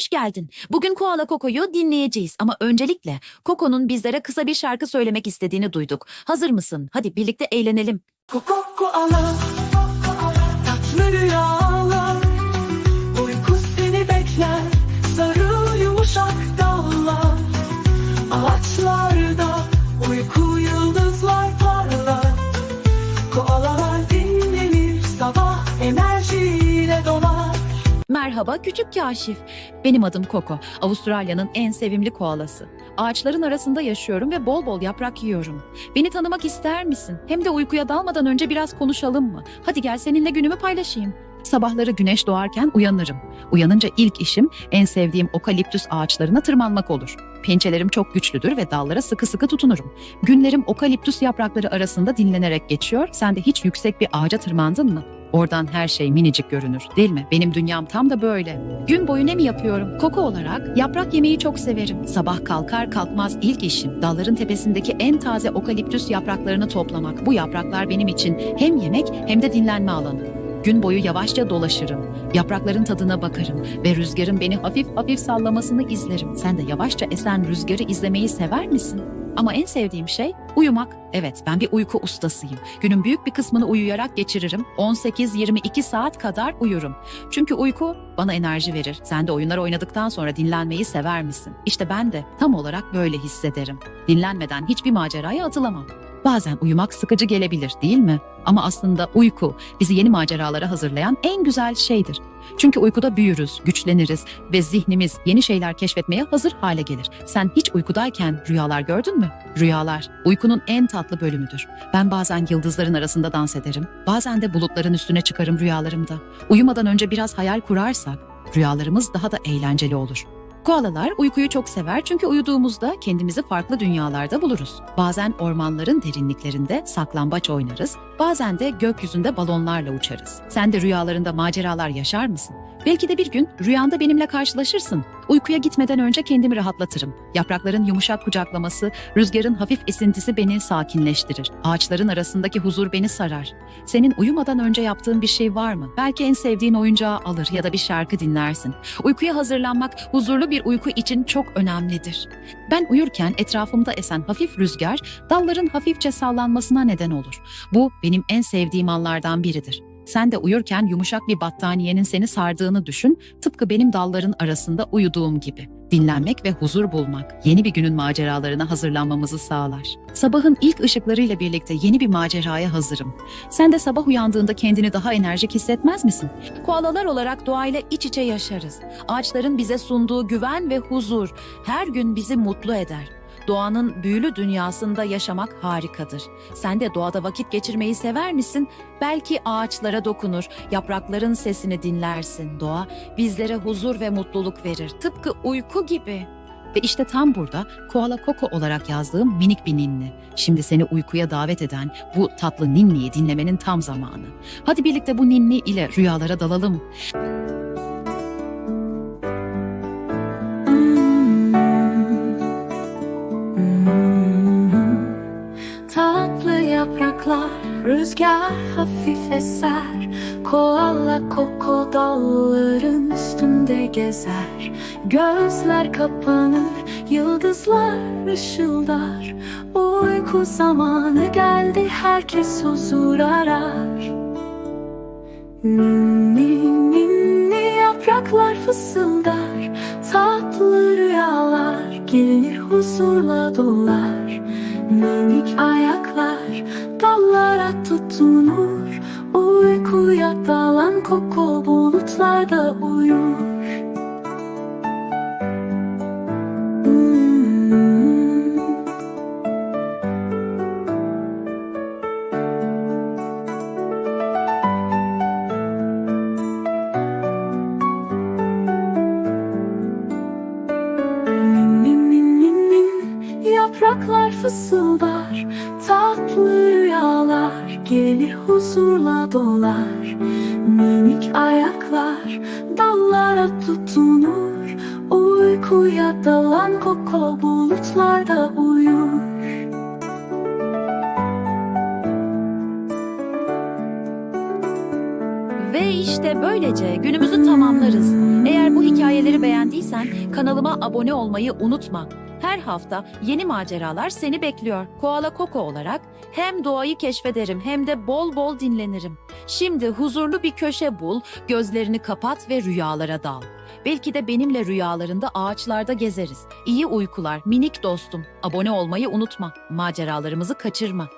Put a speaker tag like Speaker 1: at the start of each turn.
Speaker 1: hoş geldin. Bugün Koala Koko'yu dinleyeceğiz ama öncelikle Koko'nun bizlere kısa bir şarkı söylemek istediğini duyduk. Hazır mısın? Hadi birlikte eğlenelim.
Speaker 2: Koko koala Tatlı rüyalar
Speaker 1: Merhaba küçük kaşif. Benim adım Koko. Avustralya'nın en sevimli koalası. Ağaçların arasında yaşıyorum ve bol bol yaprak yiyorum. Beni tanımak ister misin? Hem de uykuya dalmadan önce biraz konuşalım mı? Hadi gel seninle günümü paylaşayım. Sabahları güneş doğarken uyanırım. Uyanınca ilk işim en sevdiğim okaliptüs ağaçlarına tırmanmak olur. Pençelerim çok güçlüdür ve dallara sıkı sıkı tutunurum. Günlerim okaliptüs yaprakları arasında dinlenerek geçiyor. Sen de hiç yüksek bir ağaca tırmandın mı? Oradan her şey minicik görünür, değil mi? Benim dünyam tam da böyle. Gün boyu ne mi yapıyorum? Koku olarak yaprak yemeyi çok severim. Sabah kalkar kalkmaz ilk işim dalların tepesindeki en taze okaliptüs yapraklarını toplamak. Bu yapraklar benim için hem yemek hem de dinlenme alanı. Gün boyu yavaşça dolaşırım. Yaprakların tadına bakarım ve rüzgarın beni hafif hafif sallamasını izlerim. Sen de yavaşça esen rüzgarı izlemeyi sever misin? Ama en sevdiğim şey uyumak. Evet, ben bir uyku ustasıyım. Günün büyük bir kısmını uyuyarak geçiririm. 18-22 saat kadar uyurum. Çünkü uyku bana enerji verir. Sen de oyunlar oynadıktan sonra dinlenmeyi sever misin? İşte ben de tam olarak böyle hissederim. Dinlenmeden hiçbir maceraya atılamam. Bazen uyumak sıkıcı gelebilir, değil mi? Ama aslında uyku bizi yeni maceralara hazırlayan en güzel şeydir. Çünkü uykuda büyürüz, güçleniriz ve zihnimiz yeni şeyler keşfetmeye hazır hale gelir. Sen hiç uykudayken rüyalar gördün mü? Rüyalar uykunun en tatlı bölümüdür. Ben bazen yıldızların arasında dans ederim, bazen de bulutların üstüne çıkarım rüyalarımda. Uyumadan önce biraz hayal kurarsak rüyalarımız daha da eğlenceli olur. Koalalar uykuyu çok sever çünkü uyuduğumuzda kendimizi farklı dünyalarda buluruz. Bazen ormanların derinliklerinde saklambaç oynarız, bazen de gökyüzünde balonlarla uçarız. Sen de rüyalarında maceralar yaşar mısın? Belki de bir gün rüyanda benimle karşılaşırsın. Uykuya gitmeden önce kendimi rahatlatırım. Yaprakların yumuşak kucaklaması, rüzgarın hafif esintisi beni sakinleştirir. Ağaçların arasındaki huzur beni sarar. Senin uyumadan önce yaptığın bir şey var mı? Belki en sevdiğin oyuncağı alır ya da bir şarkı dinlersin. Uykuya hazırlanmak huzurlu bir uyku için çok önemlidir. Ben uyurken etrafımda esen hafif rüzgar dalların hafifçe sallanmasına neden olur. Bu benim en sevdiğim anlardan biridir. Sen de uyurken yumuşak bir battaniyenin seni sardığını düşün, tıpkı benim dalların arasında uyuduğum gibi. Dinlenmek ve huzur bulmak yeni bir günün maceralarına hazırlanmamızı sağlar. Sabahın ilk ışıklarıyla birlikte yeni bir maceraya hazırım. Sen de sabah uyandığında kendini daha enerjik hissetmez misin? Koalalar olarak doğayla iç içe yaşarız. Ağaçların bize sunduğu güven ve huzur her gün bizi mutlu eder. Doğanın büyülü dünyasında yaşamak harikadır. Sen de doğada vakit geçirmeyi sever misin? Belki ağaçlara dokunur, yaprakların sesini dinlersin. Doğa bizlere huzur ve mutluluk verir. Tıpkı uyku gibi. Ve işte tam burada Koala Koko olarak yazdığım minik bir ninni. Şimdi seni uykuya davet eden bu tatlı ninniyi dinlemenin tam zamanı. Hadi birlikte bu ninni ile rüyalara dalalım.
Speaker 3: Rüzgar hafif eser Koala koko dalların üstünde gezer. Gözler kapanır yıldızlar ışıldar. Uyku zamanı geldi herkes huzur arar. Ninni ninni yapraklar fısıldar. Tatlı rüyalar gelir huzurla dolar fısıldar Tatlı rüyalar Gelir huzurla dolar Minik ayaklar Dallara tutunur Uykuya dalan koko bulutlarda uyur
Speaker 1: Ve işte böylece günümüzü tamamlarız. Eğer hikayeleri beğendiysen kanalıma abone olmayı unutma. Her hafta yeni maceralar seni bekliyor. Koala Koko olarak hem doğayı keşfederim hem de bol bol dinlenirim. Şimdi huzurlu bir köşe bul, gözlerini kapat ve rüyalara dal. Belki de benimle rüyalarında ağaçlarda gezeriz. İyi uykular minik dostum. Abone olmayı unutma. Maceralarımızı kaçırma.